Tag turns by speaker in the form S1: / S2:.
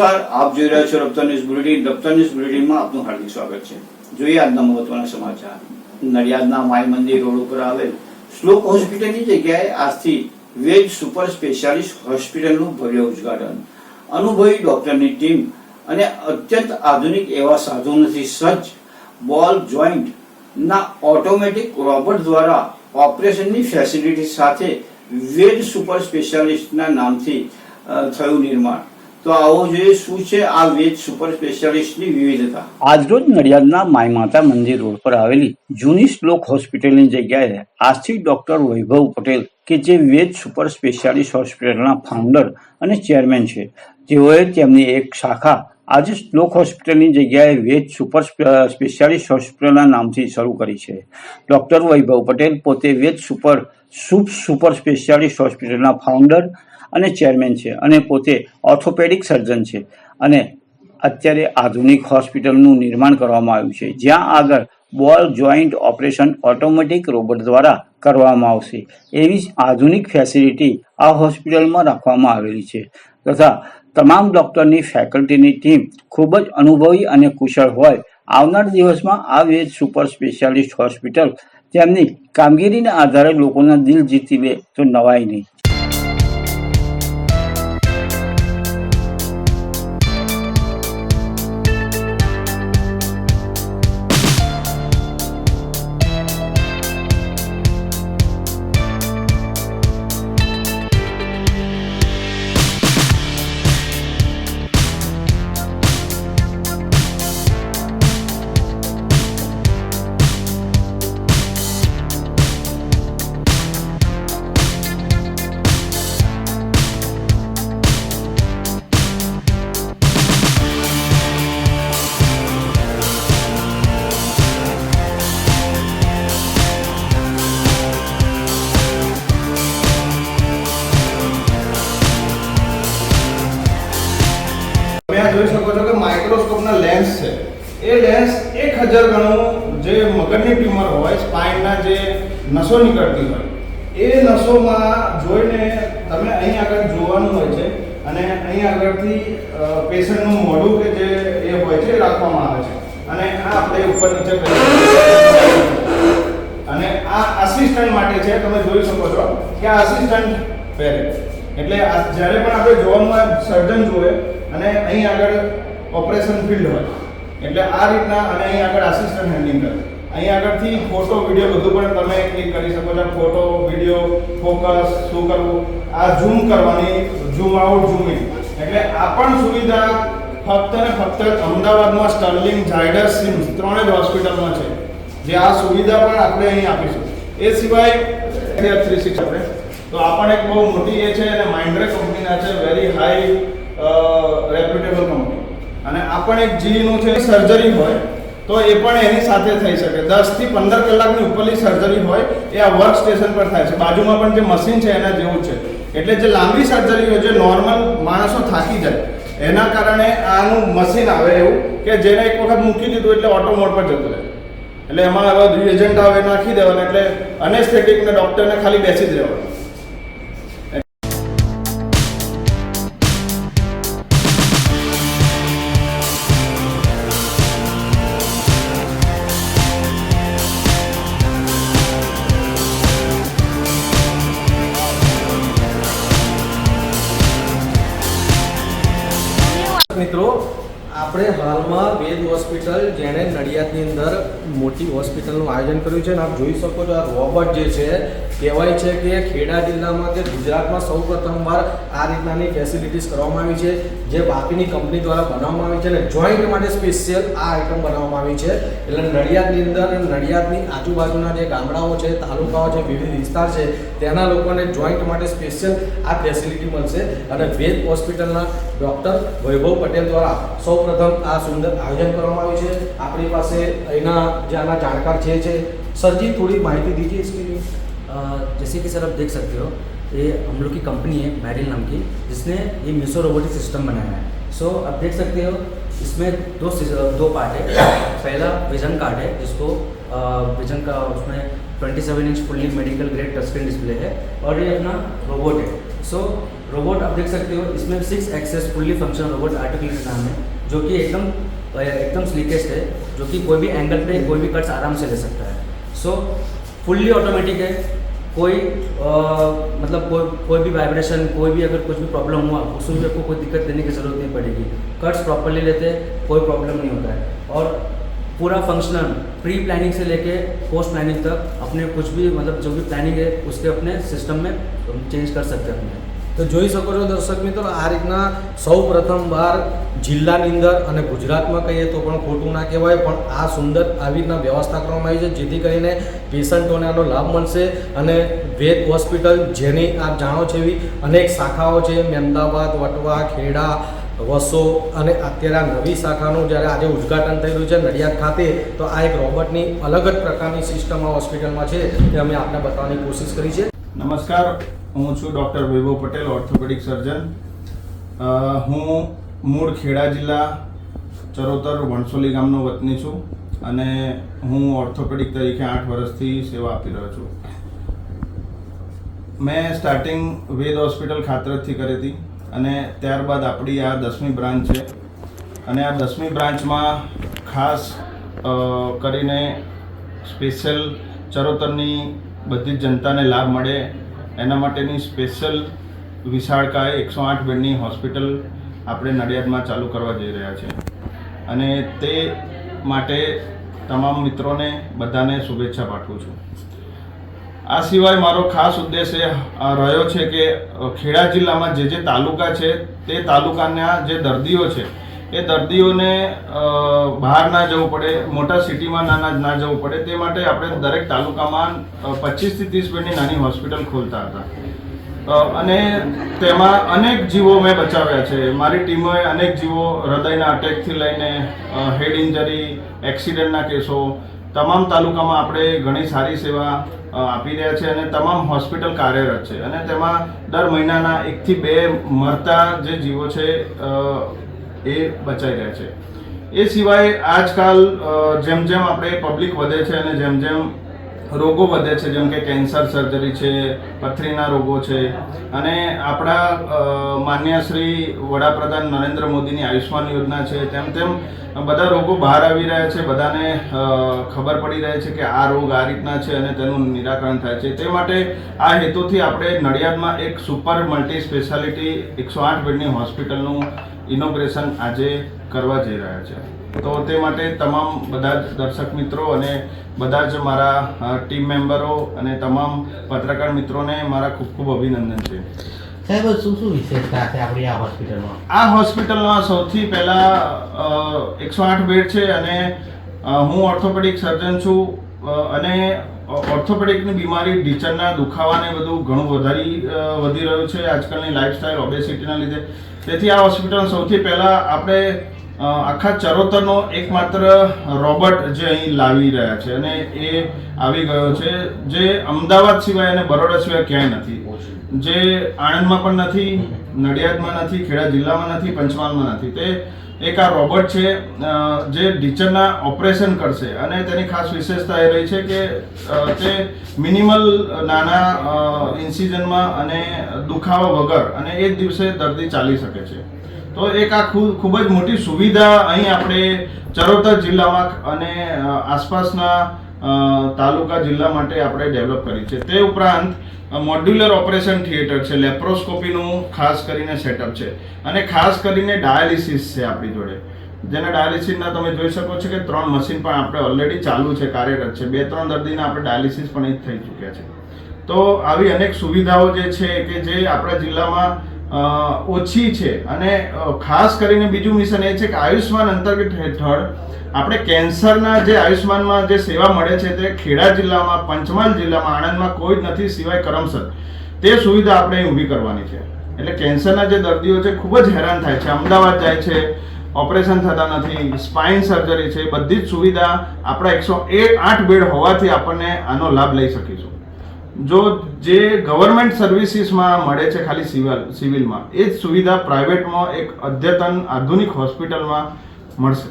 S1: નમસ્કાર. આપ જોઈ રહ્યા છો Raftaar news bulletin. Raftaar news બુલેટિનમાં આપનું હાર્દિક સ્વાગત છે. જોઈએ આજના મહત્વના સમાચાર. નડિયાદના માય મંદિર રોડ ઉપર આવેલ શ્લોક હોસ્પિટલની જગ્યાએ આજથી વેજ સુપર સ્પેશિયાલિસ્ટ હોસ્પિટલનું ભવ્ય ઉદઘાટન. અનુભવી ડોક્ટરની ટીમ અને અત્યંત આધુનિક એવા સાધનોથી સજ્જ બોલ જોઈન્ટ ના ઓટોમેટિક રોબોટ દ્વારા ઓપરેશનની ફેસિલિટી સાથે વેજ સુપર સ્પેશિયાલિસ્ટના નામથી થયું નિર્માણ. તો આવો જોઈએ શું છે આ વેજ સુપર સ્પેશિયાલિસ્ટની આજરોજ નડિયાદના માય મંદિર રોડ પર આવેલી જૂની શ્લોક હોસ્પિટલની જગ્યાએ આજથી ડોક્ટર વૈભવ પટેલ, કે જે વેજ સુપર સ્પેશિયાલિસ્ટ હોસ્પિટલના ફાઉન્ડર અને ચેરમેન છે તેઓએ તેમની એક શાખા આજે શ્લોક હોસ્પિટલની જગ્યાએ વેજ સુપર સ્પેશિયાલિસ્ટ હોસ્પિટલના નામથી શરૂ કરી છે. ડોક્ટર વૈભવ પટેલ પોતે Ved super soup super specialist હોસ્પિટલના ફાઉન્ડર અને ચેરમેન છે અને પોતે ઓર્થોપેડિક સર્જન છે. અને અત્યારે આધુનિક હોસ્પિટલનું નિર્માણ કરવામાં આવ્યું છે. જ્યાં આગળ બોલ જોઈન્ટ ઓપરેશન ઓટોમેટિક રોબોટ દ્વારા કરવામાં આવશે. એવી જ આધુનિક ફેસિલિટી આ હોસ્પિટલમાં રાખવામાં આવેલી છે. તથા તમામ ડૉક્ટરની ફેકલ્ટીની ટીમ ખૂબ જ અનુભવી અને કુશળ હોય. આવનાર દિવસમાં આ વેજ સુપર સ્પેશિયાલિસ્ટ હોસ્પિટલ તેમની કામગીરીના આધારે લોકોના દિલ જીતી લે તો નવાય નહીં.
S2: એ લેન્સ એક હજાર ગણું જે મગજની ટ્યુમર હોય, સ્પાઇનના જે નસો નીકળતી હોય, એ નસોમાં જોઈને તમે અહીં આગળ જોવાનું હોય છે અને અહીં આગળથી પેશન્ટનું મોઢું કે જે એ હોય છે રાખવામાં આવે છે. અને આ આપણે ઉપર નીચે અને આ આસિસ્ટન્ટ માટે છે, તમે જોઈ શકો છો કે આ આસિસ્ટન્ટ પહેરે. એટલે જ્યારે પણ આપણે જોવામાં સર્જન જોવે અને અહીં આગળ ઓપરેશન ફિલ્ડ હોય એટલે આ રીતના અને અહીં આગળ આસિસ્ટન્ટ હેન્ડલિંગ કરે. અહીં આગળથી ફોટો વીડિયો બધું પણ તમે ક્લિક કરી શકો છો. ફોટો વીડિયો ફોકસ શું કરવું? આ ઝૂમ કરવાની ઝૂમ આઉટ ઝૂમ એટલે આ પણ સુવિધા ફક્ત ને ફક્ત અમદાવાદમાં સ્ટર્લિંગ ઝાયડસ સિમ્સ ત્રણે જ હોસ્પિટલમાં છે. જે આ સુવિધા પણ આપણે અહીં આપીશું. એ સિવાય થ્રી સિક્સ આપણે. તો આ પણ એક બહુ મોટી એ છે અને માઇન્ડ્રે કંપનીના છે. વેરી હાઈ રેપ્યુટેબલ કંપની અને આ પણ એક જીનું છે સર્જરી હોય, તો એ પણ એની સાથે થઈ શકે. દસથી પંદર કલાકની ઉપરની સર્જરી હોય, એ આ વર્ક સ્ટેશન પર થાય છે. બાજુમાં પણ જે મશીન છે, એના જેવું છે. એટલે જે લાંબી સર્જરી હોય, જે નોર્મલ માણસો થાકી જાય, એના કારણે આનું મશીન આવે એવું કે જેને એક વખત મૂકી દીધું એટલે ઓટો મોડ પર જતું રહે. એટલે એમાં હવે એજન્ટ આવે નાખી દેવાના, એટલે અનેસ્થેટિકને ડૉક્ટરને ખાલી બેસી જ રહેવાનું.
S3: મિત્રો, આપણે હાલમાં વેદ હોસ્પિટલ જેણે નડિયાદની અંદર મોટી હોસ્પિટલનું આયોજન કર્યું છે અને આપ જોઈ શકો છો આ રોબોટ જે છે, કહેવાય છે કે ખેડા જિલ્લામાં કે ગુજરાતમાં સૌ પ્રથમવાર આ રીતનાની ફેસિલિટીઝ કરવામાં આવી છે, જે બાકીની કંપની દ્વારા બનાવવામાં આવી છે અને જોઈન્ટ માટે સ્પેશિયલ આ આઇટમ બનાવવામાં આવી છે. એટલે નડિયાદની અંદર નડિયાદની આજુબાજુના જે ગામડાઓ છે, તાલુકાઓ છે, વિવિધ વિસ્તાર છે तेना जॉइंट જોઈન્ટ માટે સ્પેશિયલ આ ફેસિલિટી મળશે. અને વેદ હોસ્પિટલના ડૉક્ટર વૈભવ પટેલ દ્વારા સૌપ્રથમ આ સુંદર આયોજન કરવામાં આવ્યું છે. આપણી પાસે सर जी थोड़ी महती दीजिए इसके लिए
S4: जैसे कि सर आप देख सकते हो ये हम लोग की कंपनी है मैरिल नाम की जिसने ये मिसो रोबोटिक सिस्टम बनाया है सो so, आप देख सकते हो इसमें दो दो पार्ट है पहला विजन कार्ड है जिसको विजन का उसमें 27 inch fully medical grade touch screen display है और ये अपना रोबोट है। सो रोबोट आप देख सकते हो इसमें six axis fully functional robot artificial नाम है जो कि एकदम एकदम स्लीकेस्ट है जो कि कोई भी एंगल पे कोई भी कट्स आराम से ले सकता है। सो फुल्ली ऑटोमेटिक है कोई अ, मतलब कोई कोई भी वाइब्रेशन कोई भी अगर कुछ भी प्रॉब्लम हुआ उसमें भी आपको कोई दिक्कत देने की ज़रूरत नहीं पड़ेगी। कट्स प्रॉपरली लेते कोई प्रॉब्लम नहीं होता है। और पूरा फंक्शनल प्री प्लानिंग से लेके पोस्ट प्लानिंग तक अपने कुछ भी मतलब जो भी प्लानिंग है उसके अपने सिस्टम में चेंज कर सकते हैं अपने
S3: તો જોઈ શકો છો દર્શક મિત્રો આ રીતના સૌ પ્રથમવાર જિલ્લાની અંદર અને ગુજરાતમાં કહીએ તો પણ ખોટું ના કહેવાય પણ આ સુંદર આવી રીતના વ્યવસ્થા કરવામાં આવી છે જેથી કરીને પેશન્ટોને આનો લાભ મળશે અને વેદ હોસ્પિટલ જેની આપ જાણો છો એવી અનેક શાખાઓ છે મહેમદાબાદ વટવા ખેડા વસો અને અત્યારે આ નવી શાખાનું જ્યારે આજે ઉદ્ઘાટન રહ્યું છે નડિયાદ ખાતે, તો આ એક રોબોટની અલગ જ પ્રકારની સિસ્ટમ આ હોસ્પિટલમાં છે, તે અમે આપને બતાવવાની કોશિશ કરી છે.
S2: નમસ્કાર, હું છું doctor Vaibhav Patel, orthopaedic surgeon. હું મૂળ ખેડા જિલ્લા ચરોતર વણસોલી ગામનો વતની છું અને હું ઓર્થોપેડિક તરીકે આઠ વર્ષથી સેવા આપી રહ્યો છું. મેં સ્ટાર્ટિંગ વેદ હોસ્પિટલ ખાતરથી કરી હતી. અને ત્યારબાદ આપણી આ દસમી બ્રાન્ચ છે. અને આ દસમી બ્રાન્ચમાં ખાસ કરીને સ્પેશિયલ ચરોતરની બધી જનતાને લાભ મળે. એના માટેની સ્પેશિયલ વિશાળકાય એકસો આઠ બેડની હોસ્પિટલ આપણે નડિયાદમાં ચાલુ કરવા જઈ રહ્યા છે. અને તે માટે તમામ મિત્રોને બધાને શુભેચ્છા પાઠવું છું. આ સિવાય મારો ખાસ ઉદ્દેશ એ રહ્યો છે કે ખેડા જિલ્લામાં જે જે તાલુકા છે, તે તાલુકાના જે દર્દીઓ છે, એ દર્દીઓને બહાર ના જવું પડે, મોટા સિટીમાં નાના, ના- જવું પડે, તે માટે આપણે દરેક તાલુકામાં પચીસથી ત્રીસ બેડની નાની હોસ્પિટલ ખોલતા હતા. અને તેમાં અનેક જીવો મેં બચાવ્યા છે. મારી ટીમોએ અનેક જીવો હૃદયના અટેકથી લઈને હેડ ઇન્જરી એક્સિડન્ટના કેસો તમામ તાલુકામાં આપણે ઘણી સારી સેવા આપી રહ્યા છે અને તમામ હોસ્પિટલ કાર્યરત છે. અને તેમાં દર મહિનાના એકથી બે મરતા જે જીવો છે એ બચાઈ રહ્યા છે. એ સિવાય આજકાલ જેમ જેમ આપણે પબ્લિક વધે છે અને જેમ જેમ રોગો વધે છે, જેમ કે કેન્સર સર્જરી છે, પથરીના રોગો છે. અને આપણા માન્ય શ્રી વડાપ્રધાન નરેન્દ્ર મોદીની આયુષ્માન યોજના છે, તેમ તેમ બધા રોગો બહાર આવી રહ્યા છે, બધાને ખબર પડી રહી છે કે આ રોગ આ રીતના છે અને તેનું નિરાકરણ થાય છે. તે માટે આ હેતુથી આપણે નડિયાદમાં એક સુપર મલ્ટી સ્પેશિયાલિટી એકસો આઠ બેડની હોસ્પિટલનું ઇનોગ્રેશન આજે કરવા જઈ રહ્યા છે. તો તે માટે તમામ બધા જ દર્શક મિત્રો અને બધા જ મારા ટીમ મેમ્બરો અને તમામ પત્રકાર મિત્રોને મારા ખૂબ ખૂબ અભિનંદન છે.
S5: સાહેબ શું શું વિશેષતા છે આપણી આ હોસ્પિટલમાં?
S2: આ હોસ્પિટલમાં સૌથી પહેલાં એકસો આઠ બેડ છે અને હું ઓર્થોપેડિક સર્જન છું અને ઓર્થોપેડિકની બીમારી ઢીચરના દુખાવાને બધું ઘણું વધારી વધી રહ્યું છે. આજકાલની લાઈફસ્ટાઈલ ઓબેસિટીના લીધે. તેથી આ હોસ્પિટલ સૌથી પહેલાં આપણે આખા ચરોતરનો એકમાત્ર રોબોટ જે અહીં લાવી રહ્યા છે અને એ આવી ગયો છે, જે અમદાવાદ સિવાય અને બરોડા સિવાય ક્યાંય નથી. જે આણંદમાં પણ નથી, નડિયાદમાં નથી, ખેડા જિલ્લામાં નથી, પંચમહાલમાં નથી. તે એક આ રોબોટ છે જે ટીચરના ઓપરેશન કરશે અને તેની ખાસ વિશેષતા એ રહી છે કે તે મિનિમલ નાના ઇન્સિઝનમાં અને દુખાવા વગર અને એ જ દિવસે દર્દી ચાલી શકે છે. તો એક આ ખૂબ જ મોટી સુવિધા અહીં આપણે ચરોતર જિલ્લામાં અને આસપાસના તાલુકા જિલ્લા માટે આપણે ડેવલપ કરી છે. તે ઉપરાંત મોડ્યુલર ઓપરેશન થિયેટર છે, લેપ્રોસ્કોપીનું ખાસ કરીને સેટઅપ છે. અને ખાસ કરીને ડાયાલિસિસ છે આપણી જોડે. જેના ડાયાલિસિસના તમે જોઈ શકો છો કે ત્રણ મશીન પણ આપણે ઓલરેડી ચાલુ છે, કાર્યરત છે. બે ત્રણ દર્દીના આપણે ડાયાલિસિસ પણ થઈ ચૂક્યા છે. તો આવી અનેક સુવિધાઓ જે છે કે જે આપણા જિલ્લામાં ઓછી છે. અને ખાસ કરીને બીજું મિશન એ છે કે આયુષ્માન અંતર્ગત હેઠળ આપણે કેન્સરના જે આયુષ્માનમાં જે સેવા મળે છે તે ખેડા જિલ્લામાં, પંચમહાલ જિલ્લામાં આણંદમાં કોઈ જ નથી સિવાય કરમસર તે સુવિધા આપણે અહીં ઊભી કરવાની છે. એટલે કેન્સરના જે દર્દીઓ છે ખૂબ જ હેરાન થાય છે. અમદાવાદ જાય છે, ઓપરેશન થતા નથી, સ્પાઇન સર્જરી છે, બધી જ સુવિધા આપણા એકસો આઠ બેડ હોવાથી આપણને આનો લાભ લઈ શકીશું. જો જે ગવર્મેન્ટ સર્વિસીસમાં મળે છે ખાલી સિવિલ સિવિલમાં એ જ સુવિધા પ્રાઇવેટમાં એક અદ્યતન આધુનિક હોસ્પિટલમાં મળશે.